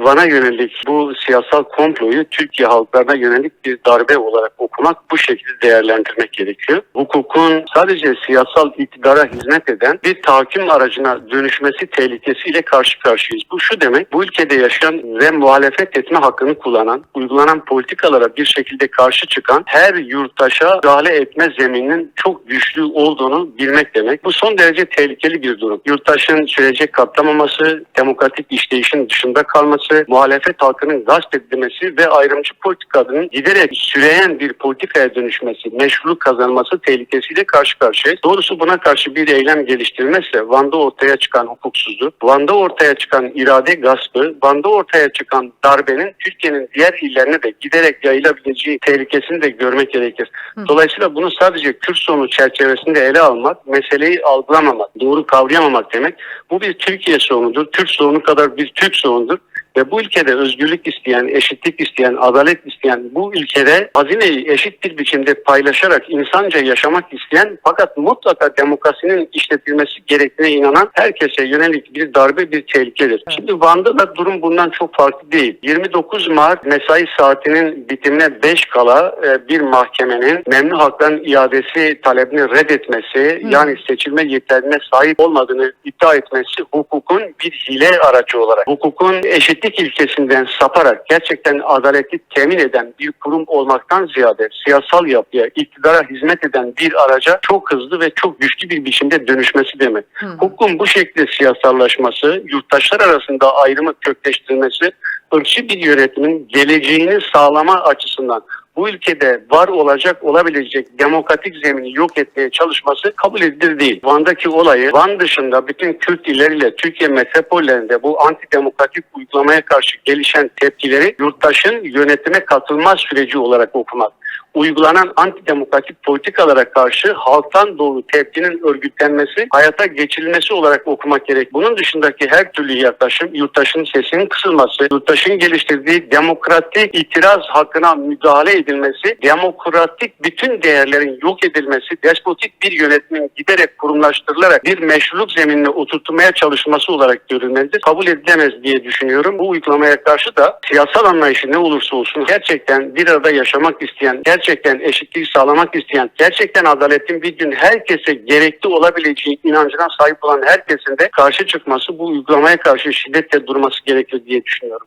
Van'a yönelik bu siyasal komployu Türkiye halklarına yönelik bir darbe olarak okumak bu şekilde değerlendirmek gerekiyor. Hukukun sadece siyasal iktidara hizmet eden bir tahakküm aracına dönüşmesi tehlikesiyle karşı karşıyayız. Bu şu demek, bu ülkede yaşayan ve muhalefet etme hakkını kullanan, uygulanan politikalara bir şekilde karşı çıkan her yurttaşa müdahale etme zemininin çok güçlü olduğunu bilmek demek. Bu son derece tehlikeli bir durum. Yurttaşın sürece katlamaması, demokratik işleyişin dışında kalması, muhalefet halkının gasp edilmesi ve ayrımcı politikanın giderek süreyen bir politikaya dönüşmesi, meşruluk kazanması tehlikesiyle karşı karşıyayız. Doğrusu buna karşı bir eylem geliştirilmezse Van'da ortaya çıkan hukuksuzluk, Van'da ortaya çıkan irade gaspı, Van'da ortaya çıkan darbenin Türkiye'nin diğer illerine de giderek yayılabileceği tehlikesini de görmek gerekir. Dolayısıyla bunu sadece Kürt sorunu çerçevesinde ele almak, meseleyi algılamamak, doğru kavrayamamak demek. Bu bir Türkiye sorunudur. Türk sorunu kadar bir Türk sorunudur. Ve bu ülkede özgürlük isteyen, eşitlik isteyen, adalet isteyen, bu ülkede hazineyi eşit bir biçimde paylaşarak insanca yaşamak isteyen fakat mutlaka demokrasinin işletilmesi gerektiğine inanan herkese yönelik bir darbe bir tehlikedir. Şimdi Van'da da durum bundan çok farklı değil. 29 Mart mesai saatinin bitimine 5 kala e, bir mahkemenin memnun hakların iadesi talebini reddetmesi yani seçilme yeterliğine sahip olmadığını iddia etmesi hukukun bir hile aracı olarak hukukun eşitlik ilkesinden saparak gerçekten adaleti temin eden bir kurum olmaktan ziyade siyasal yapıya, iktidara hizmet eden bir araca çok hızlı ve çok güçlü bir biçimde dönüşmesi demek. Hukukun bu şekilde siyasallaşması, yurttaşlar arasında ayrımı kökleştirmesi, ırkçı bir yönetimin geleceğini sağlama açısından bu ülkede var olacak olabilecek demokratik zemini yok etmeye çalışması kabul edilir değil. Van'daki olayı Van dışında bütün Kürt illeriyle Türkiye metropollerinde bu antidemokratik uygulamaya karşı gelişen tepkileri yurttaşın yönetime katılma süreci olarak okumak uygulanan antidemokratik politikalara karşı halktan doğru tepkinin örgütlenmesi, hayata geçirilmesi olarak okumak gerek. Bunun dışındaki her türlü yaklaşım, yurttaşın sesinin kısılması, yurttaşın geliştirdiği demokratik itiraz hakkına müdahale edilmesi, demokratik bütün değerlerin yok edilmesi, despotik bir yönetimin giderek kurumlaştırılarak bir meşruluk zeminine oturtmaya çalışması olarak görülmelidir. Kabul edilemez diye düşünüyorum. Bu uygulamaya karşı da siyasal anlayışı ne olursa olsun gerçekten bir arada yaşamak isteyen, gerçekten eşitliği sağlamak isteyen, gerçekten adaletin bir gün herkese gerekli olabileceği inancına sahip olan herkesin de karşı çıkması, bu uygulamaya karşı şiddetle durması gerekir diye düşünüyorum.